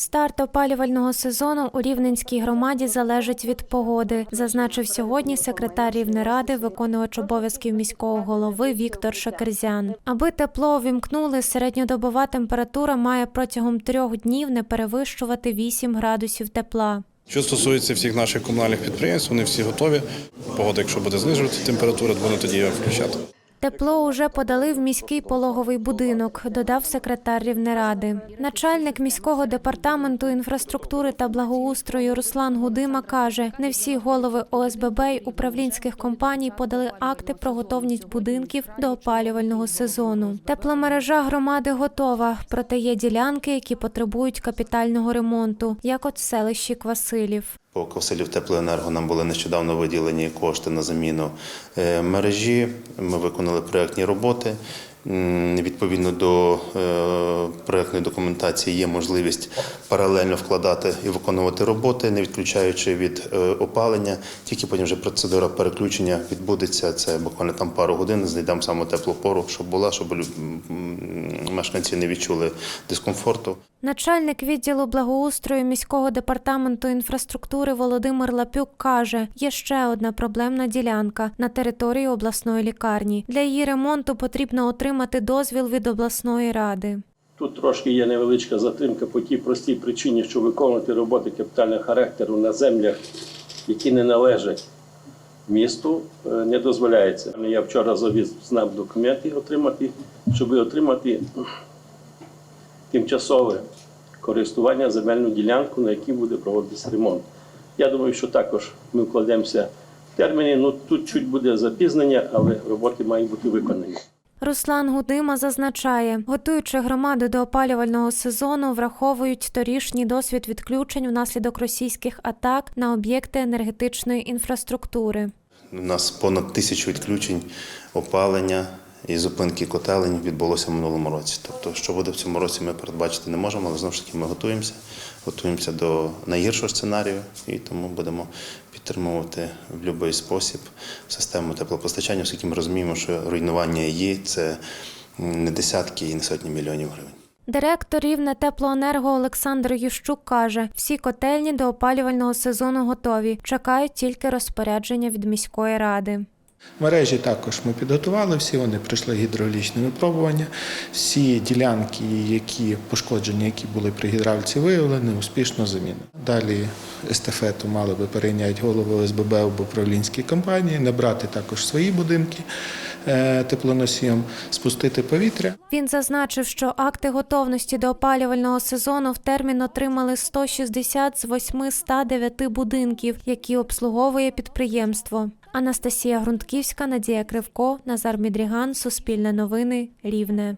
Старт опалювального сезону у Рівненській громаді залежить від погоди, зазначив сьогодні секретар Рівнеради, виконувач обов'язків міського голови Віктор Шакерзян. Аби тепло увімкнули, середньодобова температура має протягом трьох днів не перевищувати 8 градусів тепла. Що стосується всіх наших комунальних підприємств, вони всі готові. Погода, якщо буде знижувати температуру, то вони тоді включати. Тепло уже подали в міський пологовий будинок, додав секретар Рівнеради. Начальник міського департаменту інфраструктури та благоустрою Руслан Гудима каже: не всі голови ОСББ й управлінських компаній подали акти про готовність будинків до опалювального сезону. Тепломережа громади готова, проте є ділянки, які потребують капітального ремонту, як от в селищі Квасилів. По Ковселів теплоенерго нам були нещодавно виділені кошти на заміну е, мережі. Ми виконали проєктні роботи. Відповідно до е, проєктної документації є можливість паралельно вкладати і виконувати роботи, не відключаючи від е, опалення. Тільки потім вже процедура переключення відбудеться. Це буквально там пару годин. Знайдемо саме теплу пору, щоб була, щоб мешканці не відчули дискомфорту. Начальник відділу благоустрою міського департаменту інфраструктури Володимир Лапюк каже: є ще одна проблемна ділянка на території обласної лікарні. Для її ремонту потрібно отримати дозвіл від обласної ради. Тут трошки є невеличка затримка по тій простій причині, що виконувати роботи капітального характеру на землях, які не належать місту, е, не дозволяється. Я вчора завіз знав документи отримати, щоб отримати тимчасове користування земельну ділянку, на якій буде проводитися ремонт. Я думаю, що також ми вкладемося в терміни. Ну тут чуть буде запізнення, але роботи мають бути виконані. Руслан Гудима зазначає, готуючи громади до опалювального сезону, враховують торішній досвід відключень внаслідок російських атак на об'єкти енергетичної інфраструктури. У нас понад тисячу відключень опалення і зупинки котелень відбулося в минулому році. Тобто, що буде в цьому році, ми передбачити не можемо, але знову ж таки ми готуємося, готуємося до найгіршого сценарію і тому будемо підтримувати в будь-який спосіб систему теплопостачання, оскільки ми розуміємо, що руйнування її це не десятки і не сотні мільйонів гривень. Директор Рівне теплоенерго Олександр Ющук каже, всі котельні до опалювального сезону готові. Чекають тільки розпорядження від міської ради. Мережі також ми підготували всі, вони пройшли гідравлічне випробування. Всі ділянки, які пошкоджені, які були при гідравліці, виявлені, успішно замінені. Далі естафету мали би перейняти голови ОСББ або управлінські компанії, набрати також свої будинки теплоносієм, спустити повітря. Він зазначив, що акти готовності до опалювального сезону в термін отримали 160 з 809 будинків, які обслуговує підприємство. Анастасія Грунтківська, Надія Кривко, Назар Мідріган, Суспільне новини, Рівне.